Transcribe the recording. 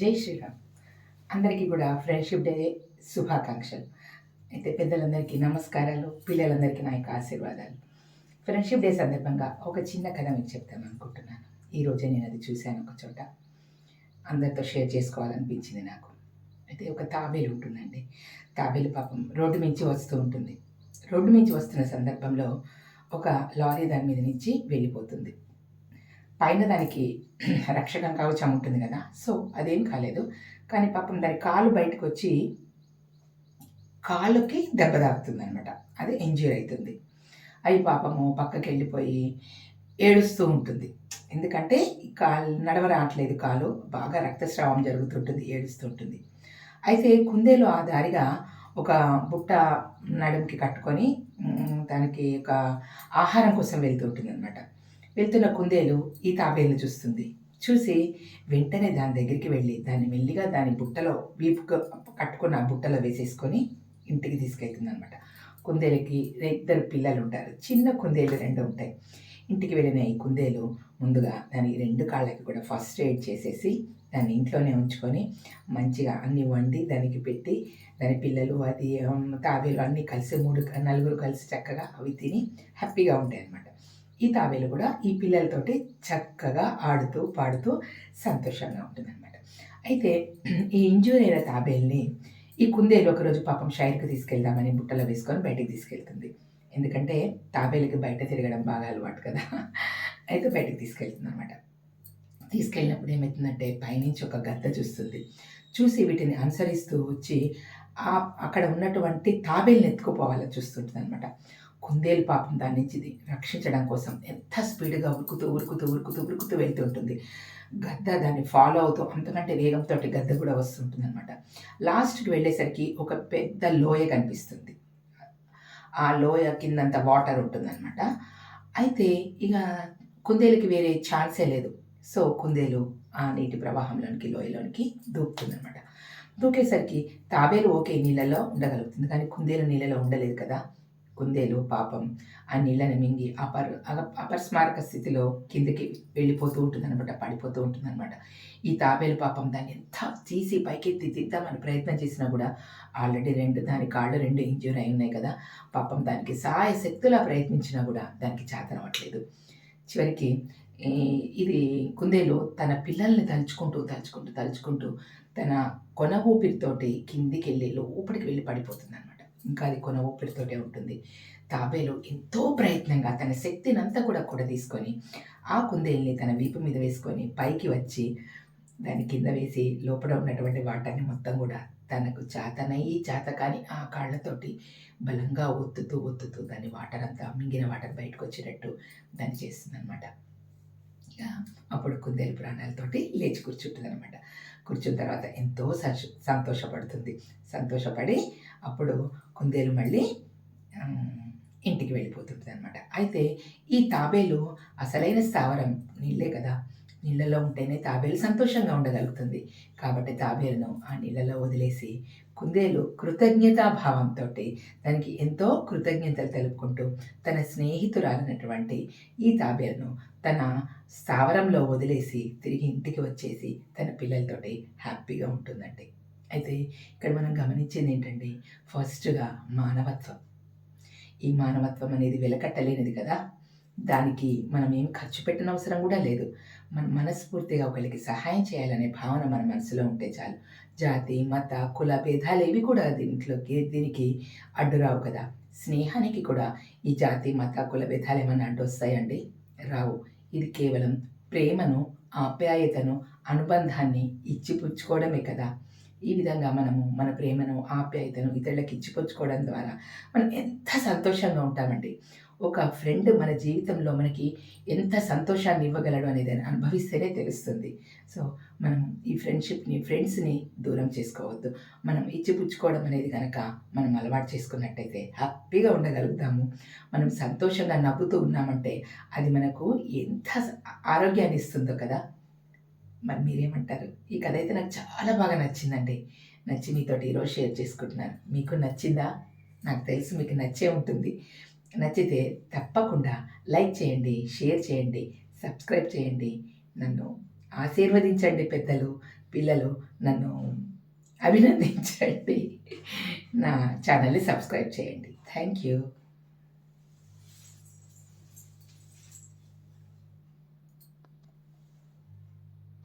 జై శ్రీరామ్. అందరికీ కూడా ఫ్రెండ్షిప్ డే శుభాకాంక్షలు. అయితే పెద్దలందరికీ నమస్కారాలు పిల్లలందరికీ నా యొక్క ఆశీర్వాదాలు. ఫ్రెండ్షిప్ డే సందర్భంగా ఒక చిన్న కథ మీకు చెప్తాను అనుకుంటున్నాను. ఈరోజే నేను అది చూశాను ఒక చోట. అందరితో షేర్ చేసుకోవాలనిపించింది నాకు. అయితే ఒక తాబేలు ఉంటుందండి. తాబేలు పాపం రోడ్డు మించి వస్తూ ఉంటుంది. రోడ్డు మించి వస్తున్న సందర్భంలో ఒక లారీ దాని మీద నుంచి వెళ్ళిపోతుంది. పైన దానికి రక్షకం కవచం ఉంటుంది కదా. సో అదేం కాలేదు. కానీ పాపం దాని కాలు బయటకు వచ్చి కాలుకి దెబ్బ తాకుతుంది అనమాట అది ఇంజ్యూర్ అవుతుంది అవి పాపము పక్కకి వెళ్ళిపోయి ఏడుస్తూ ఉంటుంది. ఎందుకంటే కాలు నడవ రావట్లేదు కాలు. బాగా రక్తస్రావం జరుగుతుంటుంది ఏడుస్తుంటుంది అయితే కుందేలు ఆ దారిగా ఒక బుట్ట నడుముకి కట్టుకొని దానికి ఒక ఆహారం కోసం వెళ్తుంటుంది అనమాట వెళ్తున్న కుందేలు ఈ తాబేలును చూస్తుంది. చూసి వెంటనే దాని దగ్గరికి వెళ్ళి దాన్ని మెల్లిగా దాని బుట్టలో వీపు కట్టుకున్న బుట్టలో వేసేసుకొని ఇంటికి తీసుకెళ్తుంది అనమాట కుందేలుకి ఇద్దరు పిల్లలు ఉంటారు. చిన్న కుందేలు రెండు ఉంటాయి. ఇంటికి వెళ్ళిన ఈ కుందేలు ముందుగా దాని రెండు కాళ్ళకి కూడా ఫస్ట్ ఎయిడ్ చేసేసి దాన్ని ఇంట్లోనే ఉంచుకొని మంచిగా అన్ని వండి దానికి పెట్టి దాని పిల్లలు అది తాబేలు అన్నీ కలిసి మూడు నలుగురు కలిసి చక్కగా అవి తిని హ్యాపీగా ఉంటాయి అన్నమాట ఈ తాబేలు కూడా ఈ పిల్లలతోటి చక్కగా ఆడుతూ పాడుతూ సంతోషంగా ఉంటుందన్నమాట. అయితే ఈ ఇంజూర్ అయిన తాబేల్ని ఈ కుందేలు ఒకరోజు పాపం షైర్కి తీసుకెళ్దామని బుట్టలో వేసుకొని బయటికి తీసుకెళ్తుంది. ఎందుకంటే తాబేలుకి బయట తిరగడం బాగా అలవాటు కదా. అయితే బయటికి తీసుకెళ్తుంది అనమాట తీసుకెళ్ళినప్పుడు ఏమవుతుందంటే పైనుంచి ఒక గద్ద చూస్తుంది. చూసి వీటిని అనుసరిస్తూ వచ్చి అక్కడ ఉన్నటువంటి తాబేల్ని ఎత్తుకుపోవాలని చూస్తుంటుంది అనమాట కుందేలు పాపం దాని నుంచిది రక్షించడం కోసం ఎంత స్పీడ్గా ఉరుకుతూ ఉరుకుతూ ఉరుకుతూ ఉరుకుతూ వెళ్తుంటుంది గద్ద దాన్ని ఫాలో అవుతూ అంతకంటే వేగంతో గద్ద కూడా వస్తుంటుంది అనమాట లాస్ట్కి వెళ్ళేసరికి ఒక పెద్ద లోయ కనిపిస్తుంది. ఆ లోయ కిందంత వాటర్ ఉంటుందన్నమాట. అయితే ఇక కుందేలుకి వేరే ఛాన్సే లేదు. సో కుందేలు ఆ నీటి ప్రవాహంలోనికి లోయలోనికి దూకుతుందన్నమాట. దూకేసరికి తాబేలు ఓకే నీళ్ళలో ఉండగలుగుతుంది. కానీ కుందేలు నీళ్ళలో ఉండలేదు కదా. కుందేలు పాపం ఆ నీళ్ళని మింగి అపర్ అపస్మారక స్థితిలో కిందకి వెళ్ళిపోతూ ఉంటుందన్నమాట పడిపోతూ ఉంటుందన్నమాట. ఈ తాబేలు పాపం దాన్ని ఎంత తీసి పైకెత్తి తిద్దామని ప్రయత్నం చేసినా కూడా ఆల్రెడీ రెండు దాని కాళ్ళు రెండు ఇంజూర్ అయి ఉన్నాయి కదా పాపం దానికి సహాయ శక్తులా ప్రయత్నించినా కూడా దానికి చేతనవ్వట్లేదు చివరికి ఇది కుందేలు తన పిల్లల్ని తలుచుకుంటూ తలుచుకుంటూ తలుచుకుంటూ తన కొన ఊపిరితోటి కిందికి వెళ్ళి లోపలికి వెళ్ళి పడిపోతుంది అనమాట ఇంకా అది కొన ఊపిరితోటే ఉంటుంది. తాబేలు ఎంతో ప్రయత్నంగా తన శక్తినంతా కూడా కూడా తీసుకొని ఆ కుందేల్ని తన వీపు మీద వేసుకొని పైకి వచ్చి దాని కింద వేసి లోపల ఉన్నటువంటి వాటర్ని మొత్తం కూడా తనకు చేతనయ్యి చేత కానీ ఆ కాళ్ళతోటి బలంగా ఒత్తుతూ ఒత్తుతూ దాని వాటర్ అంతా మింగిన వాటర్ బయటకు వచ్చేటట్టు దాన్ని చేస్తుందన్నమాట. అప్పుడు కుందేలు ప్రాణాలతోటి లేచి కూర్చుంటుంది అనమాట కూర్చున్న తర్వాత ఎంతో సంతోష సంతోషపడుతుంది. సంతోషపడి అప్పుడు కుందేలు మళ్ళీ ఇంటికి వెళ్ళిపోతుంటుంది అనమాట అయితే ఈ తాబేలు అసలైన స్థావరం నీళ్ళే కదా. నీళ్ళలో ఉంటేనే తాబేలు సంతోషంగా ఉండగలుగుతుంది. కాబట్టి తాబేలును ఆ నీళ్ళలో వదిలేసి కుందేలు కృతజ్ఞతా భావంతో దానికి ఎంతో కృతజ్ఞతలు తెలుపుకుంటూ తన స్నేహితురాలైనటువంటి ఈ తాబేలును తన స్థావరంలో వదిలేసి తిరిగి ఇంటికి వచ్చేసి తన పిల్లలతోటి హ్యాపీగా ఉంటుందండి. అయితే ఇక్కడ మనం గమనించేది ఏంటండి ఫస్ట్గా మానవత్వం. ఈ మానవత్వం అనేది వెలకట్టలేనిది కదా? దానికి మనం ఏం ఖర్చు పెట్టిన అవసరం కూడా లేదు. మనం మనస్ఫూర్తిగా ఒకరికి సహాయం చేయాలనే భావన మన మనసులో ఉంటే చాలు. జాతి మత కుల భేదాలు ఏవి కూడా దీంట్లోకి దీనికి అడ్డురావు కదా. స్నేహానికి కూడా ఈ జాతి మత కుల భేదాలు ఏమన్నా అడ్డు వస్తాయండి? రావు. ఇది కేవలం ప్రేమను ఆప్యాయతను అనుబంధాన్ని ఇచ్చిపుచ్చుకోవడమే కదా. ఈ విధంగా మనము మన ప్రేమను ఆప్యాయతను ఇతరులకు ఇచ్చిపుచ్చుకోవడం ద్వారా మనం ఎంత సంతోషంగా ఉంటామండి. ఒక ఫ్రెండ్ మన జీవితంలో మనకి ఎంత సంతోషాన్ని ఇవ్వగలడు అనేది అనుభవిస్తేనే తెలుస్తుంది. సో మనం ఈ ఫ్రెండ్షిప్ని ఫ్రెండ్స్ని దూరం చేసుకోవద్దు. మనం ఇచ్చిపుచ్చుకోవడం అనేది కనుక మనం అలవాటు చేసుకున్నట్టయితే హ్యాపీగా ఉండగలుగుతాము. మనం సంతోషంగా నవ్వుతూ ఉన్నామంటే అది మనకు ఎంత ఆరోగ్యాన్ని ఇస్తుందో కదా. మరి మీరేమంటారు? ఈ కథ అయితే నాకు చాలా బాగా నచ్చిందండి. నచ్చి మీతోటి ఈరోజు షేర్ చేసుకుంటున్నాను. మీకు నచ్చిందా? నాకు తెలుసు మీకు నచ్చే ఉంటుంది. నచ్చితే తప్పకుండా లైక్ చేయండి షేర్ చేయండి సబ్స్క్రైబ్ చేయండి. నన్ను ఆశీర్వదించండి పెద్దలు పిల్లలు నన్ను అభినందించండి. నా ఛానల్ని సబ్స్క్రైబ్ చేయండి. Thank you.